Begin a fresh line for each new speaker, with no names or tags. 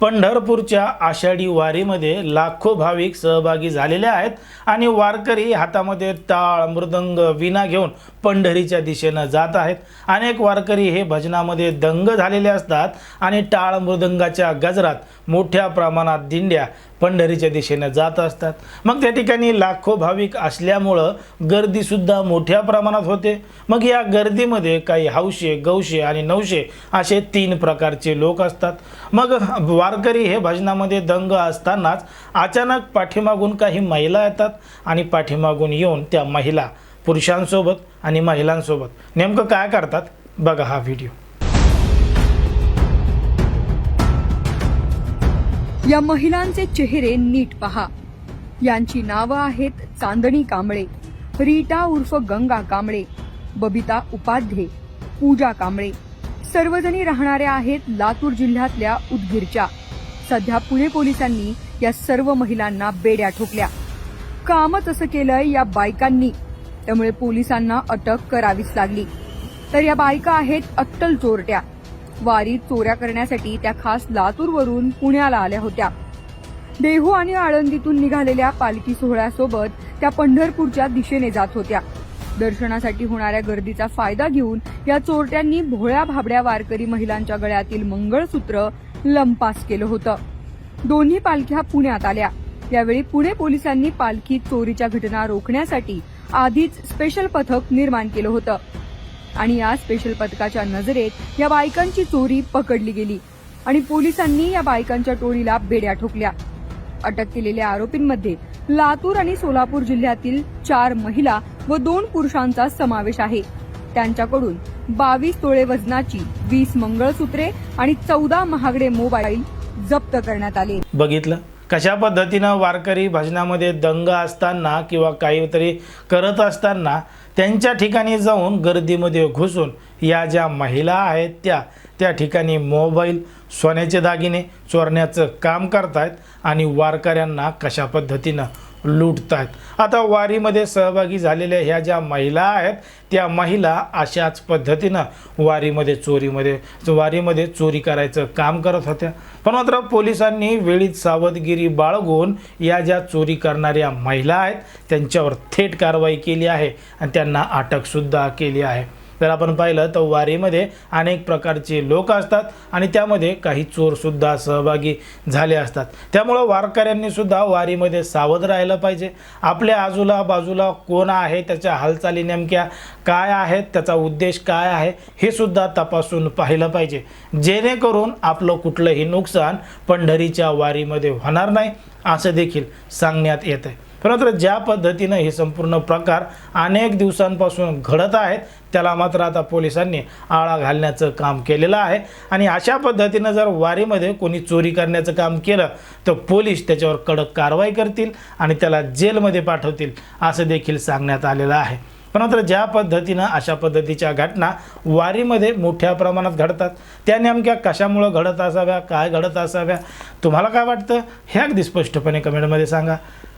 पंढरपूरच्या आषाढी वारीमध्ये लाखो भाविक सहभागी झालेले आहेत आणि वारकरी हातामध्ये टाळ मृदंग विना घेऊन पंढरीच्या दिशेनं जात आहेत. अनेक वारकरी हे भजनामध्ये दंग झालेले असतात आणि टाळ मृदंगाच्या गजरात मोठ्या प्रमाणात दिंड्या पंढरीच्या दिशेनं जात असतात. मग त्या ठिकाणी लाखो भाविक असल्यामुळं गर्दीसुद्धा मोठ्या प्रमाणात होते. मग या गर्दीमध्ये काही हौशे गौशे आणि नवशे असे तीन प्रकारचे लोक असतात. मग वारकरी हे भजनामध्ये दंग असतानाच अचानक पाठीमागून काही महिला येतात आणि पाठीमागून येऊन त्या महिला पुरुषांसोबत आणि महिलांसोबत नेमकं काय करतात? बघा हा व्हिडिओ.
या महिलांचे चेहरे नीट पहा. यांची नावं आहेत चांदणी कांबळे रीटा उर्फ गंगा कांबळे बबिता उपाध्ये पूजा कांबळे. सर्वजणी राहणाऱ्या आहेत लातूर जिल्ह्यातल्या उदगीरच्या. सध्या पुणे पोलिसांनी या सर्व महिलांना बेड्या ठोकल्या. कामच असं केलंय या बायकांनी. त्यामुळे पोलिसांना अटक करावीच लागली. तर या बायका आहेत अट्टल चोरट्या. वारीत चोऱ्या करण्यासाठी त्या खास लातूरवरून पुण्याला आल्या होत्या. देहू आणि आळंदीतून निघालेल्या पालखी सोहळ्यासोबत त्या पंढरपूरच्या दिशेने जात होत्या. दर्शनासाठी होणाऱ्या गर्दीचा फायदा घेऊन या चोरट्यांनी भोळ्या भाबड्या वारकरी महिलांच्या गळ्यातील मंगळसूत्र लंपास केलं होतं. दोन्ही पालख्या पुण्यात आल्या. यावेळी पुणे पोलिसांनी पालखी चोरीच्या घटना रोखण्यासाठी आधीच स्पेशल पथक निर्माण केलं होतं. आणि या स्पेशल पथकाच्या नजरेत या बायकांची चोरी पकडली गेली आणि पोलिसांनी या बायकांच्या टोळीला बेड्या ठोकल्या. अटक केलेल्या आरोपींमध्ये लातूर आणि सोलापूर जिल्ह्यातील चार महिला व दोन पुरुषांचा समावेश आहे. त्यांच्याकडून बावीस तोळे वजनाची वीस मंगळसूत्रे आणि चौदा महागडे मोबाईल जप्त करण्यात आले.
बघितलं? कशा पद्धतीनं वारकरी भजनामध्ये दंग असताना किंवा काहीतरी करत असताना त्यांच्या ठिकाणी जाऊन गर्दीमध्ये घुसून या ज्या महिला आहेत त्या त्या ठिकाणी मोबाईल सोन्याचे दागिने चोरण्याचं काम करतायत आणि वारकऱ्यांना कशा पद्धतीनं लुटतायत. आता वारीमध्ये सहभागी झालेल्या ह्या ज्या महिला आहेत त्या महिला अशाच पद्धतीनं वारीमध्ये चोरीमध्ये वारीमध्ये चोरी करायचं काम करत होत्या. पण मात्र पोलिसांनी वेळीत सावधगिरी बाळगून या ज्या चोरी करणाऱ्या महिला आहेत त्यांच्यावर थेट कारवाई केली आहे आणि त्यांना अटकसुद्धा केली आहे. जर आपण पाहिलं तर वारीमध्ये अनेक प्रकारचे लोक असतात आणि त्यामध्ये काही चोरसुद्धा सहभागी झाले असतात. त्यामुळं वारकऱ्यांनी सुद्धा वारीमध्ये सावध राहिलं पाहिजे. आपल्या आजूला बाजूला कोण आहे त्याच्या हालचाली नेमक्या काय आहेत त्याचा उद्देश काय आहे हे सुद्धा तपासून पाहिलं पाहिजे. जेणेकरून आपलं कुठलंही नुकसान पंढरीच्या वारीमध्ये होणार नाही असं देखील सांगण्यात येतं परंतु ज्या पद्धतीनं हे संपूर्ण प्रकार अनेक दिवसांपासून घडत आहेत त्याला मात्र आता पोलिसांनी आळा घालण्याचं काम केलेलं आहे. आणि अशा पद्धतीनं जर वारीमध्ये कोणी चोरी करण्याचं काम केलं तर पोलीस त्याच्यावर कडक कारवाई करतील आणि त्याला जेलमध्ये पाठवतील असं देखील सांगण्यात आलेलं आहे. पण मात्र ज्या पद्धतीनं अशा पद्धतीच्या घटना वारीमध्ये मोठ्या प्रमाणात घडतात त्या नेमक्या कशामुळं घडत असाव्या काय घडत असाव्या तुम्हाला काय वाटतं? हे अगदी स्पष्टपणे कमेंटमध्ये सांगा.